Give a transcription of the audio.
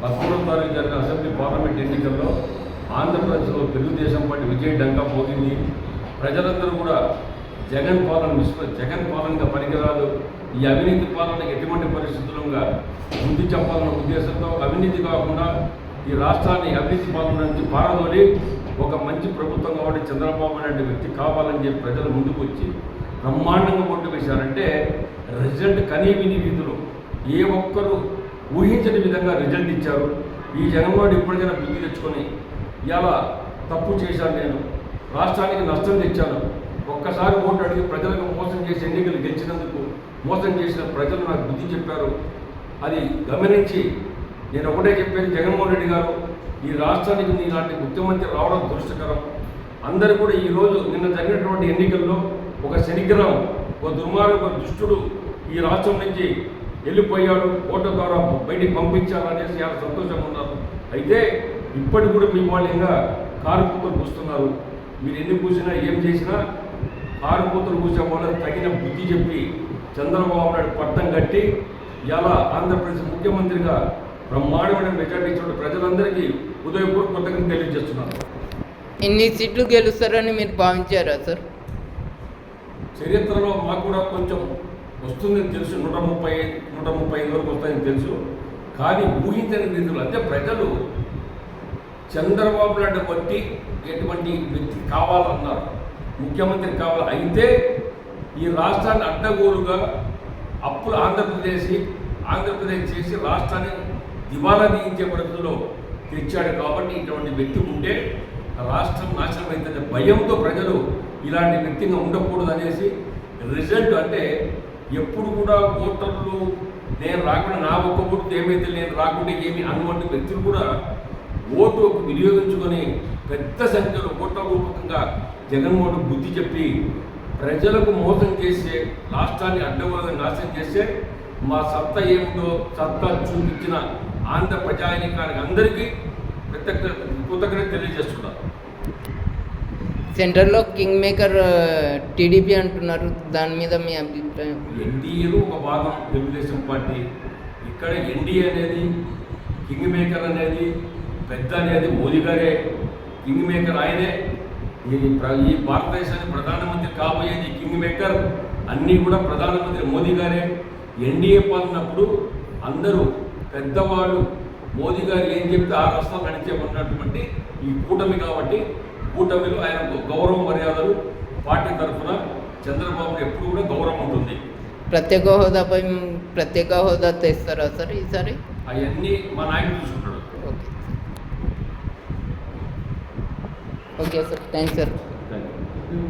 పదమూడవ తారీఖు జరిగిన అసెంబ్లీ పార్లమెంట్ ఎన్నికల్లో ఆంధ్రప్రదేశ్లో తెలుగుదేశం పార్టీ విజయ డంకా పోగింది. ప్రజలందరూ కూడా జగన్ పాలన విశ్వ జగన్ పాలనగా పనికిరాదు ఈ అవినీతి పాలనకు ఎటువంటి పరిస్థితులుగా ముందు చెప్పాలన్న ఉద్దేశంతో అవినీతి కాకుండా ఈ రాష్ట్రాన్ని అవినీతి పాలన నుంచి పారదోలి ఒక మంచి ప్రభుత్వం కాబట్టి చంద్రబాబు నాయుడు వ్యక్తి కావాలని చెప్పి ప్రజలు ముందుకు వచ్చి బ్రహ్మాండంగా ఓటు వేశారంటే రిజల్ట్ కనీ విని రీతిలో ఏ ఒక్కరు ఊహించని విధంగా రిజల్ట్ ఇచ్చారు. ఈ జనంలోని ఇప్పటికైనా బుద్ధి తెచ్చుకొని ఇలా తప్పు చేశాను నేను. రాష్ట్రానికి నష్టం తెచ్చాను. ఒక్కసారి ఓటు అడిగి ప్రజలకు మోసం చేసి ఎన్నికలు గెలిచినందుకు మోసం చేసిన ప్రజలు నాకు బుద్ధి చెప్పారు. అది గమనించి నేను ఒకటే చెప్పేది జగన్మోహన్ రెడ్డి గారు ఈ రాష్ట్రానికి నీలాంటి ముఖ్యమంత్రి రావడం దురదృష్టకరం. అందరూ కూడా ఈరోజు నిన్న జరిగినటువంటి ఎన్నికల్లో ఒక శనిగ్రహం ఒక దుర్మార్గ ఒక దుష్టుడు ఈ రాష్ట్రం నుంచి వెళ్ళిపోయాడు. ఓటు ద్వారా బయటికి పంపించారు అనేసి చాలా సంతోషంగా ఉన్నారు. అయితే ఇప్పటికి కూడా మీ వాళ్ళు ఇంకా కారు కూతురు కూస్తున్నారు. మీరు ఎన్ని కూసినా ఏం చేసినా కారు కూతురు కూసే వాళ్ళకి తగిన బుద్ధి చెప్పి చంద్రబాబు నాయుడు పట్టం కట్టి ఇలా ఆంధ్రప్రదేశ్ ముఖ్యమంత్రిగా బ్రహ్మాండమైన మెజార్టీ ఇచ్చిన ప్రజలందరికీ ఉదయపూర్వక కృతజ్ఞతలు తెలియజేస్తున్నాను. ఇన్ని సీట్లు గెలుస్తారని మీరు భావించారా సార్? చరిత్రలో మాకు కూడా కొంచెం వస్తుందని తెలుసు నూట ముప్పై నూట ముప్పై ఐదు వరకు వస్తాయని తెలుసు. కానీ ఊహించని రీతిలో అంటే ప్రజలు చంద్రబాబు నాయుడు బట్టి ఎటువంటి వ్యక్తి కావాలన్నారు ముఖ్యమంత్రి కావాలి అయితే ఈ రాష్ట్రాన్ని అడ్డగోలుగా అప్పులు ఆంధ్రప్రదేశ్ ఆంధ్రప్రదేశ్ చేసి రాష్ట్రాన్ని దివాలా తీయించే పరిస్థితిలో తెచ్చాడు కాబట్టి ఇటువంటి వ్యక్తి ఉంటే రాష్ట్రం నాశనం అవుతుందనే భయంతో ప్రజలు ఇలాంటి వ్యక్తిగా ఉండకూడదు అనేసి రిజల్ట్ అంటే ఎప్పుడు కూడా ఓటర్లు నేను రాకుండా నా ఒక్క ఓటు ఏమైతే నేను రాకుండా ఏమి అనువంటి వ్యక్తులు కూడా ఓటు వినియోగించుకొని పెద్ద సంఖ్యలో ఓట్ల రూపకంగా జగన్మోహన్ బుద్ధి చెప్పి ప్రజలకు మోసం చేసే రాష్ట్రాన్ని అడ్డగోలుగా నాశనం చేస్తే మా సత్తా ఏమిటో సత్తా చూపించిన ఆంధ్ర ప్రజానికానికి అందరికీ ప్రత్యేక కృతజ్ఞత తెలియజేస్తున్నారు సెంటర్లో కింగ్ మేకర్ టీడీపీ అంటున్నారు. దాని మీద మీ అభిప్రాయం? ఎన్డీఏలో ఒక భాగం తెలుగుదేశం పార్టీ. ఇక్కడ ఎన్డీఏ అనేది కింగ్ మేకర్ అనేది పెద్ద అనేది మోదీ గారే కింగ్ మేకర్ ఆయనే. ఈ ఈ భారతదేశానికి ప్రధానమంత్రి కాబోయేది కింగ్ మేకర్ అన్నీ కూడా ప్రధానమంత్రి మోదీ గారే. ఎన్డీఏ పాలనప్పుడు అందరూ పెద్దవాళ్ళు మోదీ గారు ఏం చెప్తే ఆ రాష్ట్రాలు నడిచేమన్నటువంటి ఈ కూటమి కాబట్టి కూటమిలో ఆయనకు గౌరవ మర్యాదలు పార్టీ తరఫున చంద్రబాబు ఎప్పుడు కూడా గౌరవం ఉంటుంది ప్రత్యేక హోదాపై ప్రత్యేక హోదా తెస్తారా సార్ ఈసారి అవన్నీ మా నాయకుడు చూసుకుంటాడు okay okay sir thanks sir thank you.